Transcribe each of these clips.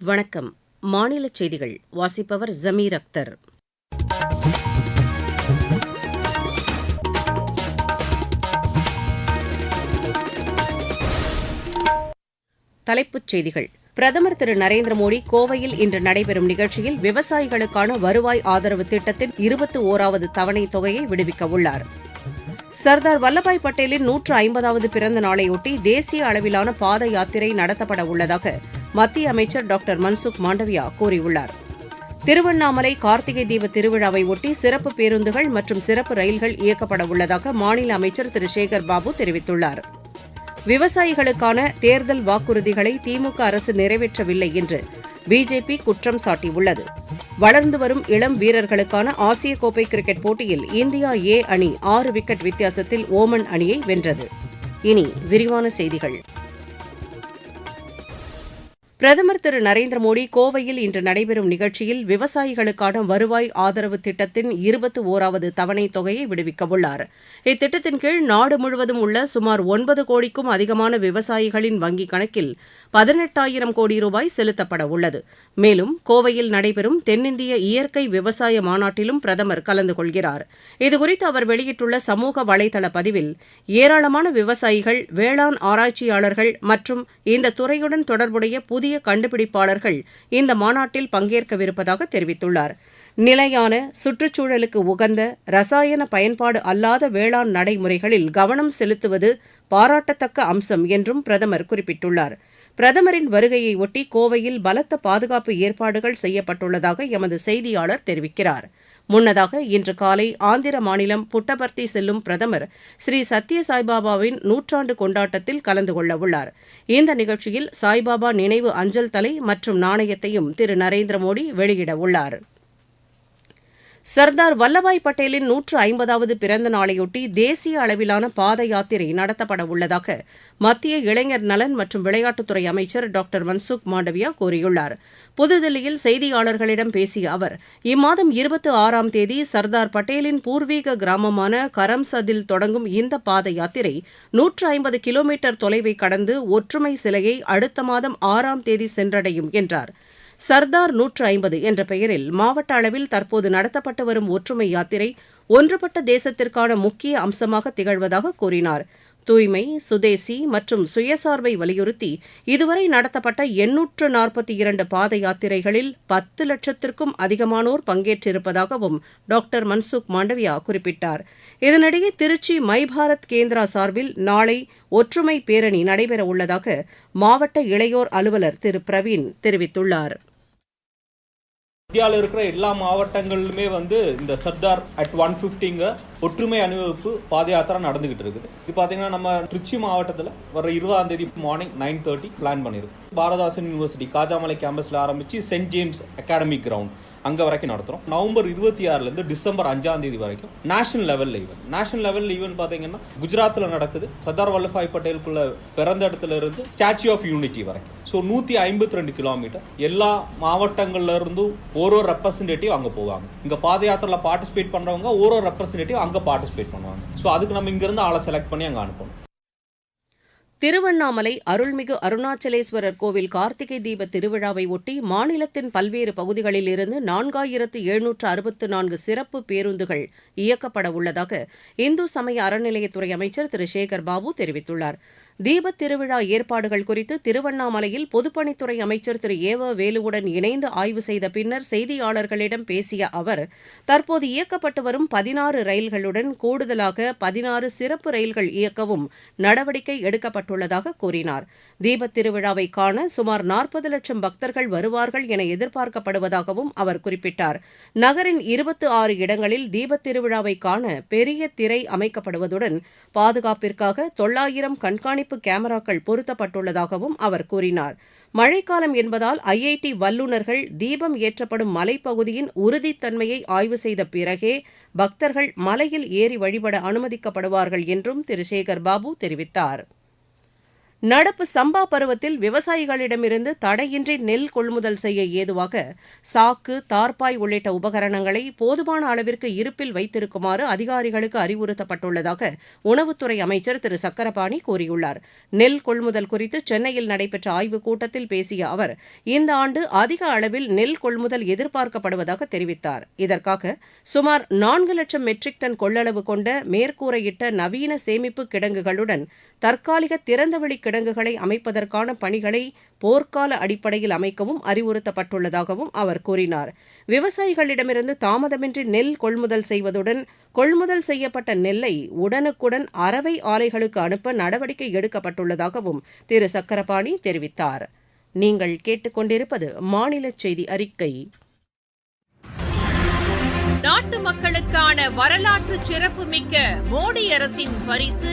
வணக்கம். மாநில செய்திகள் வாசிப்பவர் ஜமீர் அக்தர். தலைப்புச் செய்திகள். பிரதமர் திரு நரேந்திர மோடி கோவையில் இன்று நடைபெறும் நிகழ்ச்சியில் விவசாயிகளுக்கான வருவாய் ஆதரவு திட்டத்தின் இருபத்தி ஓராவது தவணை தொகையை விடுவிக்க உள்ளார். சர்தார் வல்லபாய் பட்டேலின் நூற்று ஐம்பதாவது பிறந்த நாளையொட்டி தேசிய அளவிலான பாத யாத்திரை நடத்தப்பட உள்ளதாக மத்திய அமைச்சர் டாக்டர் மன்சுக் மாண்டவியா கூறியுள்ளார். திருவண்ணாமலை கார்த்திகை தீப திருவிழாவை ஒட்டி சிறப்பு பேருந்துகள் மற்றும் சிறப்பு ரயில்கள் இயக்கப்பட உள்ளதாக மாநில அமைச்சர் திரு சேகர் பாபு தெரிவித்துள்ளார். விவசாயிகளுக்கான தேர்தல் வாக்குறுதிகளை திமுக அரசு நிறைவேற்றவில்லை என்று பிஜேபி குற்றம் சாட்டியுள்ளது. வளர்ந்து வரும் இளம் வீரர்களுக்கான ஆசிய கோப்பை கிரிக்கெட் போட்டியில் இந்தியா ஏ அணி ஆறு விக்கெட் வித்தியாசத்தில் ஓமன் அணியை வென்றது. இனி விரிவான செய்திகள். பிரதமர் திரு நரேந்திர மோடி கோவையில் இன்று நடைபெறும் நிகழ்ச்சியில் விவசாயிகளுக்கான வருவாய் ஆதரவு திட்டத்தின் இருபத்தி ஓராவது தவணை தொகையை விடுவிக்கவுள்ளார் இத்திட்டத்தின் கீழ் நாடு முழுவதும் உள்ள சுமார் ஒன்பது கோடிக்கும் அதிகமான விவசாயிகளின் வங்கிக் கணக்கில் பதினெட்டாயிரம் கோடி ரூபாய் செலுத்தப்பட உள்ளது. மேலும் கோவையில் நடைபெறும் தென்னிந்திய இயற்கை விவசாய மாநாட்டிலும் பிரதமர் கலந்து கொள்கிறார். இதுகுறித்து அவர் வெளியிட்டுள்ள சமூக வலைதள பதிவில் ஏராளமான விவசாயிகள் வேளாண் ஆராய்ச்சியாளர்கள் மற்றும் இந்த துறையுடன் தொடர்புடைய புதிய கண்டுபிடிப்பாளர்கள் இந்த மாநாட்டில் பங்கேற்கவிருப்பதாக தெரிவித்துள்ளார். நிலையான சுற்றுச்சூழலுக்கு உகந்த ரசாயன பயன்பாடு அல்லாத வேளாண் நடைமுறைகளில் கவனம் செலுத்துவது பாராட்டத்தக்க அம்சம் என்றும் பிரதமர் குறிப்பிட்டுள்ளார். பிரதமரின் வருகையை ஒட்டி கோவையில் பலத்த பாதுகாப்பு ஏற்பாடுகள் செய்யப்பட்டுள்ளதாக எமது செய்தியாளர் தெரிவிக்கிறார். முன்னதாக இன்று காலை ஆந்திர மாநிலம் புட்டபர்த்தி செல்லும் பிரதமர் ஸ்ரீ சத்ய சாய்பாபாவின் நூற்றாண்டு கொண்டாட்டத்தில் கலந்து கொள்ளவுள்ளார் இந்த நிகழ்ச்சியில் சாய்பாபா நினைவு அஞ்சல் தலை மற்றும் நாணயத்தையும் திரு நரேந்திர மோடி வெளியிடவுள்ளார் சர்தார் வல்லபாய் பட்டேலின் நூற்று ஐம்பதாவது பிறந்த நாளையொட்டி தேசிய அளவிலான பாத யாத்திரை நடத்தப்பட உள்ளதாக மத்திய இளைஞர் நலன் மற்றும் விளையாட்டுத்துறை அமைச்சர் டாக்டர் மன்சுக் மாண்டவியா கூறியுள்ளார். புதுதில்லியில் செய்தியாளர்களிடம் பேசிய அவர் இம்மாதம் இருபத்தி ஆறாம் தேதி சர்தார் பட்டேலின் பூர்வீக கிராமமான கரம்சதில் தொடங்கும் இந்த பாத யாத்திரை நூற்று ஐம்பது கிலோமீட்டர் தொலைவை கடந்து ஒற்றுமை சிலையை அடுத்த மாதம் ஆறாம் தேதி சென்றடையும் என்றார். சர்தார் நூற்று ஐம்பது என்ற பெயரில் மாவட்ட அளவில் தற்போது நடத்தப்பட்டு வரும் ஒற்றுமை யாத்திரை ஒன்றுபட்ட தேசத்திற்கான முக்கிய அம்சமாக திகழ்வதாக கூறினார். தூய்மை சுதேசி மற்றும் சுயசார்பை வலியுறுத்தி இதுவரை நடத்தப்பட்ட எண்ணூற்று நாற்பத்தி இரண்டு பாத யாத்திரைகளில் பத்து லட்சத்திற்கும் அதிகமானோர் பங்கேற்றிருப்பதாகவும் டாக்டர் மன்சுக் மாண்டவியா குறிப்பிட்டார். இதனிடையே திருச்சி மை பாரத் கேந்திரா சார்பில் நாளை ஒற்றுமை பேரணி நடைபெறவுள்ளதாக மாவட்ட இளையோர் அலுவலர் திரு பிரவீன் தெரிவித்துள்ளார். இந்தியாவில் இருக்கிற எல்லா மாவட்டங்களிலுமே வந்து இந்த சர்தார் அட் ஒன் ஃபிஃப்டிங்க ஒற்றுமை அணிவகுப்பு பாத யாத்திரா நடந்துகிட்டு இருக்குது. இது பார்த்தீங்கன்னா நம்ம திருச்சி மாவட்டத்தில் வர இருபதாம் தேதி மார்னிங் நைன் தேர்ட்டி பிளான் பண்ணியிருக்கு பாரதாசன் யூனிவர்சிட்டி காஜாமலை கேம்பஸில் ஆரம்பித்து சென்ட் ஜேம்ஸ் அகாடமிக் கிரவுண்ட் அங்கே வரைக்கும் நடத்துகிறோம் நவம்பர் இருபத்தி ஆறுலேருந்து டிசம்பர் அஞ்சாம் தேதி வரைக்கும் நேஷனல் லெவலில் ஈவெண்ட் நேஷனல் லெவல் ஈவெண்ட் பார்த்தீங்கன்னா குஜராத்தில் நடக்குது. சர்தார் வல்லபாய் பட்டேலுக்குள்ள பிறந்த இடத்துல இருந்து ஸ்டாச்சு ஆஃப் யூனிட்டி வரைக்கும். ஸோ நூற்றி ஐம்பத்தி ரெண்டு கிலோமீட்டர் எல்லா மாவட்டங்கள்ல இருந்தும் ஒரு ஒரு ரெப்ரசன்டேட்டிவ் அங்கே போவாங்க. இங்கே பாத யாத்திரையில் பார்ட்டிசிபேட் பண்ணுறவங்க ஒரு ஒரு ரெப்ரசன்டேட்டிவ் அங்கே பார்ட்டிசிபேட் பண்ணுவாங்க. ஸோ அதுக்கு நம்ம இங்கேருந்து ஆளை செலக்ட் பண்ணி அங்கே அனுப்பணும். திருவண்ணாமலை அருள்மிகு அருணாச்சலேஸ்வரர் கோவில் கார்த்திகை தீப திருவிழாவை ஒட்டி மாநிலத்தின் பல்வேறு பகுதிகளில் இருந்து நான்காயிரத்து எழுநூற்று அறுபத்து நான்கு சிறப்பு பேருந்துகள் இயக்கப்பட உள்ளதாக இந்து சமய அறநிலையத்துறை அமைச்சர் திரு சேகர் பாபு தெரிவித்துள்ளார். தீபத் திருவிழா ஏற்பாடுகள் குறித்து திருவண்ணாமலையில் பொதுப்பணித்துறை அமைச்சர் திரு ஏவ வேலுவுடன் இணைந்து ஆய்வு செய்த பின்னர் செய்தியாளர்களிடம் பேசிய அவர் தற்போது இயக்கப்பட்டு வரும் பதினாறு ரயில்களுடன் கூடுதலாக பதினாறு சிறப்பு ரயில்கள் இயக்கவும் நடவடிக்கை எடுக்கப்பட்டுள்ளதாக கூறினார். தீபத் திருவிழாவை காண சுமார் நாற்பது லட்சம் பக்தர்கள் வருவார்கள் என எதிர்பார்க்கப்படுவதாகவும் அவர் குறிப்பிட்டார். நகரின் இருபத்து ஆறு இடங்களில் தீபத் திருவிழாவை காண பெரிய திரை அமைக்கப்படுவதுடன் பாதுகாப்பிற்காக தொள்ளாயிரம் கண்காணிப்பு கண்காணிப்பு கேமராக்கள் பொருத்தப்பட்டுள்ளதாகவும் அவர் கூறினார். மழைக்காலம் என்பதால் ஐஐடி வல்லுநர்கள் தீபம் ஏற்றப்படும் மலைப்பகுதியின் உறுதித்தன்மையை ஆய்வு செய்த பிறகே பக்தர்கள் மலையில் ஏறி வழிபட அனுமதிக்கப்படுவார்கள் என்றும் திரு. சேகர் பாபு தெரிவித்தார். நடப்பு சம்பா பருவத்தில் விவசாயிகளிடமிருந்து தடையின்றி நெல் கொள்முதல் செய்ய ஏதுவாக சாக்கு தார்பாய் உள்ளிட்ட உபகரணங்களை போதுமான அளவிற்கு இருப்பில் வைத்திருக்குமாறு அதிகாரிகளுக்கு அறிவுறுத்தப்பட்டுள்ளதாக உணவுத்துறை அமைச்சர் திரு. சக்கரபாணி கூறியுள்ளார். நெல் கொள்முதல் குறித்து சென்னையில் நடைபெற்ற ஆய்வுக் கூட்டத்தில் பேசிய அவர் இந்த ஆண்டு அதிக அளவில் நெல் கொள்முதல் எதிர்பார்க்கப்படுவதாக தெரிவித்தார். இதற்காக சுமார் நான்கு லட்சம் மெட்ரிக் டன் கொள்ளளவு கொண்ட மேற்கூரையிட்ட நவீன சேமிப்பு கிடங்குகளுடன் தற்காலிக திறந்தவெளி கிடங்குகளை அமைப்பதற்கான பணிகளை போர்க்கால அடிப்படையில் அமைக்கவும் அறிவுறுத்தப்பட்டுள்ளதாகவும் அவர் கூறினார். விவசாயிகளிடமிருந்து தாமதமின்றி நெல் கொள்முதல் செய்வதுடன் கொள்முதல் செய்யப்பட்ட நெல்லை உடனுக்குடன் அறவை ஆலைகளுக்கு அனுப்ப நடவடிக்கை எடுக்கப்பட்டுள்ளதாகவும் திரு. சக்கரபாணி தெரிவித்தார். நீங்கள் கேட்டுக்கொண்டிருப்பது மாநில செய்தி அறிக்கை. நாட்டு மக்களுக்கான வரலாற்று சிறப்புமிக்க மோடி அரசின் பரிசு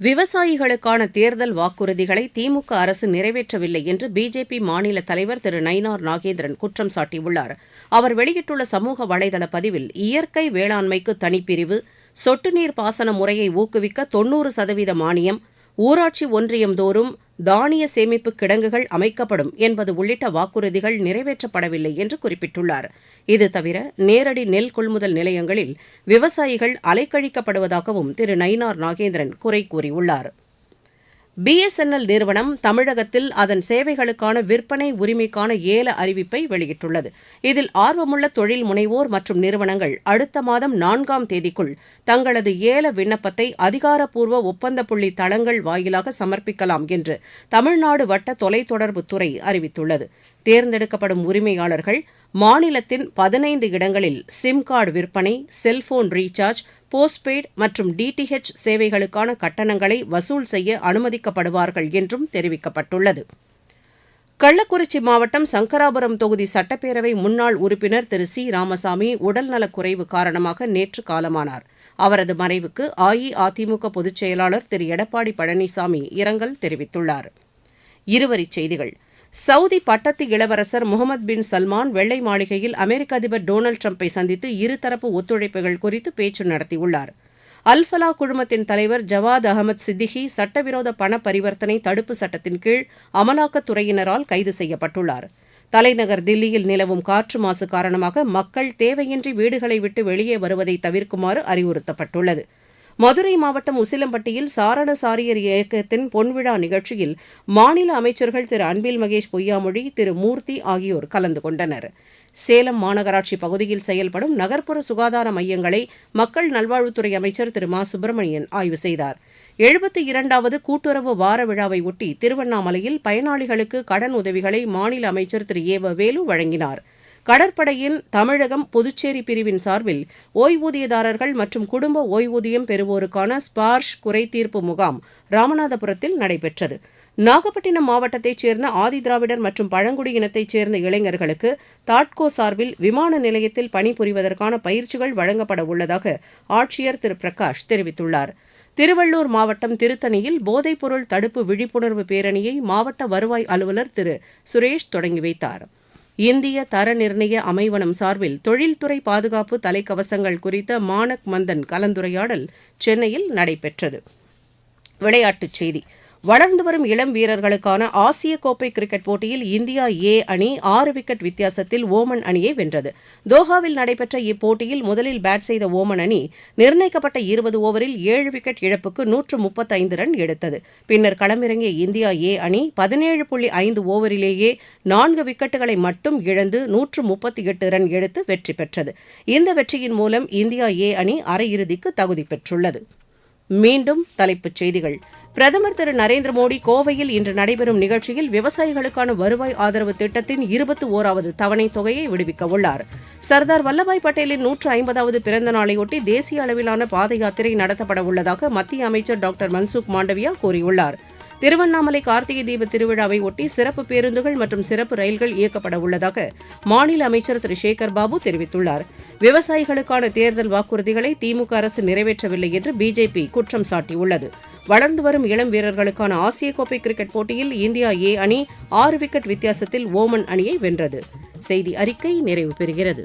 விவசாயிகளுக்கான தேர்தல் வாக்குறுதிகளை திமுக அரசு நிறைவேற்றவில்லை என்று பிஜேபி மாநில தலைவர் திரு நயினார் நாகேந்திரன் குற்றம் சாட்டியுள்ளார். அவர் வெளியிட்டுள்ள சமூக வலைதள பதிவில் இயற்கை வேளாண்மைக்கு தனிப்பிரிவு சொட்டு நீர் பாசன முறையை ஊக்குவிக்க தொன்னூறு சதவீத மானியம் ஊராட்சி ஒன்றியம் தோறும் தானிய சேமிப்பு கிடங்குகள் அமைக்கப்படும் என்பது உள்ளிட்ட வாக்குறுதிகள் நிறைவேற்றப்படவில்லை என்று குறிப்பிட்டுள்ளார். இது தவிர நேரடி நெல் கொள்முதல் நிலையங்களில் விவசாயிகள் அலைக்கழிக்கப்படுவதாகவும் திரு நயினார் நாகேந்திரன் குறை கூறியுள்ளார். பிஎஸ்என்எல் நிறுவனம் தமிழகத்தில் அதன் சேவைகளுக்கான விற்பனை உரிமைக்கான ஏல அறிவிப்பை வெளியிட்டுள்ளது. இதில் ஆர்வமுள்ள தொழில் முனைவோர் மற்றும் நிறுவனங்கள் அடுத்த மாதம் நான்காம் தேதிக்குள் தங்களது ஏல விண்ணப்பத்தை அதிகாரப்பூர்வ ஒப்பந்த புள்ளி தளங்கள் வாயிலாக சமர்ப்பிக்கலாம் என்று தமிழ்நாடு வட்ட தொலைத்தொடர்புத்துறை அறிவித்துள்ளது. தேர்ந்தெடுக்கப்படும் உரிமையாளர்கள் மாநிலத்தின் பதினைந்து இடங்களில் சிம் கார்டு விற்பனை செல்போன் ரீசார்ஜ் போஸ்ட்பெய்டு மற்றும் டிடிஹெச் சேவைகளுக்கான கட்டணங்களை வசூல் செய்ய அனுமதிக்கப்படுவார்கள் என்றும் தெரிவிக்கப்பட்டுள்ளது. கள்ளக்குறிச்சி மாவட்டம் சங்கராபுரம் தொகுதி சட்டப்பேரவை முன்னாள் உறுப்பினர் திரு. சி. ராமசாமி உடல்நலக்குறைவு காரணமாக நேற்று காலமானார். அவரது மறைவுக்கு அஇஅதிமுக பொதுச் செயலாளர் திரு. எடப்பாடி பழனிசாமி இரங்கல் தெரிவித்துள்ளார். இருவரிச் செய்திகள். சவுதி பட்டத்து இளவரசர் முகமது பின் சல்மான் வெள்ளை மாளிகையில் அமெரிக்க அதிபர் டொனால்டு டிரம்பை சந்தித்து இருதரப்பு ஒத்துழைப்புகள் குறித்து பேச்சு நடத்தியுள்ளார். அல்ஃபலா குழுமத்தின் தலைவர் ஜவாத் அகமது சித்திகி சட்டவிரோத பண பரிவர்த்தனை தடுப்பு சட்டத்தின் கீழ் அமலாக்கத்துறையினரால் கைது செய்யப்பட்டுள்ளார். தலைநகர் தில்லியில் நிலவும் காற்று மாசு காரணமாக மக்கள் தேவையின்றி வீடுகளை விட்டு வெளியே வருவதை தவிர்க்குமாறு அறிவுறுத்தப்பட்டுள்ளது. மதுரை மாவட்டம் உசிலம்பட்டியில் சாரண சாரியர் இயக்கத்தின் பொன்விழா நிகழ்ச்சியில் மாநில அமைச்சர்கள் திரு அன்பில் மகேஷ் பொய்யாமொழி திரு மூர்த்தி ஆகியோர் கலந்து கொண்டனர். சேலம் மாநகராட்சி பகுதியில் செயல்படும் நகர்ப்புற சுகாதார மையங்களை மக்கள் நல்வாழ்வுத்துறை அமைச்சர் திரு மா சுப்பிரமணியன் ஆய்வு செய்தார். எழுபத்தி இரண்டாவது கூட்டுறவு வார விழாவை ஒட்டி திருவண்ணாமலையில் பயனாளிகளுக்கு கடன் உதவிகளை மாநில அமைச்சர் திரு ஏ வேலு வழங்கினார். கடற்படையின் தமிழகம் புதுச்சேரி பிரிவின் சார்பில் ஓய்வூதியதாரர்கள் மற்றும் குடும்ப ஓய்வூதியம் பெறுவோருக்கான ஸ்பார்ஷ் குறைதீர்ப்பு முகாம் ராமநாதபுரத்தில் நடைபெற்றது. நாகப்பட்டினம் மாவட்டத்தைச் சேர்ந்த ஆதிதிராவிடர் மற்றும் பழங்குடியினத்தைச் சேர்ந்த இளைஞர்களுக்கு தாட்கோ சார்பில் விமான நிலையத்தில் பணிபுரிவதற்கான பயிற்சிகள் வழங்கப்பட உள்ளதாக ஆட்சியர் திரு. பிரகாஷ் தெரிவித்துள்ளார். திருவள்ளூர் மாவட்டம் திருத்தணியில் போதைப்பொருள் தடுப்பு விழிப்புணர்வு பேரணியை மாவட்ட வருவாய் அலுவலர் திரு. சுரேஷ் தொடங்கி வைத்தார். இந்திய தர நிர்ணய அமைவனம் சார்பில் தொழில்துறை பாதுகாப்பு தலைக்கவசங்கள் குறித்த மானக் மந்தன் கலந்துரையாடல் சென்னையில் நடைபெற்றது. விளையாட்டுச் செய்தி. வளர்ந்து வரும் இளம் வீரர்களுக்கான ஆசிய கோப்பை கிரிக்கெட் போட்டியில் இந்தியா ஏ அணி ஆறு விக்கெட் வித்தியாசத்தில் ஓமன் அணியை வென்றது. தோஹாவில் நடைபெற்ற இப்போட்டியில் முதலில் பேட் செய்த ஓமன் அணி நிர்ணயிக்கப்பட்ட இருபது ஓவரில் ஏழு விக்கெட் இழப்புக்கு நூற்று முப்பத்தைந்து ரன் எடுத்தது. பின்னர் களமிறங்கிய இந்தியா ஏ அணி பதினேழு புள்ளி ஐந்து ஓவரிலேயே நான்கு விக்கெட்டுகளை மட்டும் இழந்து நூற்று முப்பத்தி எட்டு ரன் எடுத்து வெற்றி பெற்றது. இந்த வெற்றியின் மூலம் இந்தியா ஏ அணி அரையிறுதிக்கு தகுதி பெற்றுள்ளது. மீண்டும் தலைப்புச் செய்திகள். பிரதமர் திரு நரேந்திர மோடி கோவையில் இன்று நடைபெறும் நிகழ்ச்சியில் விவசாயிகளுக்கான வருவாய் ஆதரவு திட்டத்தின் இருபத்தி ஓராவது தவணைத் தொகையை விடுவிக்க உள்ளார். சர்தார் வல்லபாய் பட்டேலின் நூற்று ஐம்பதாவது பிறந்த நாளையொட்டி தேசிய அளவிலான பாத யாத்திரை நடத்தப்பட உள்ளதாக மத்திய அமைச்சர் டாக்டர் மன்சுக் மாண்டவியா கூறியுள்ளார். திருவண்ணாமலை கார்த்திகை தீப திருவிழாவை ஒட்டி சிறப்பு பேருந்துகள் மற்றும் சிறப்பு ரயில்கள் இயக்கப்பட உள்ளதாக மாநில அமைச்சர் திரு சேகர் பாபு தெரிவித்துள்ளார். விவசாயிகளுக்கான தேர்தல் வாக்குறுதிகளை திமுக அரசு நிறைவேற்றவில்லை என்று பிஜேபி குற்றம் சாட்டியுள்ளது. வளர்ந்து வரும் இளம் வீரர்களுக்கான ஆசிய கோப்பை கிரிக்கெட் போட்டியில் இந்தியா ஏ அணி ஆறு விக்கெட் வித்தியாசத்தில் ஓமன் அணியை வென்றது. செய்தி அறிக்கை நிறைவு பெறுகிறது.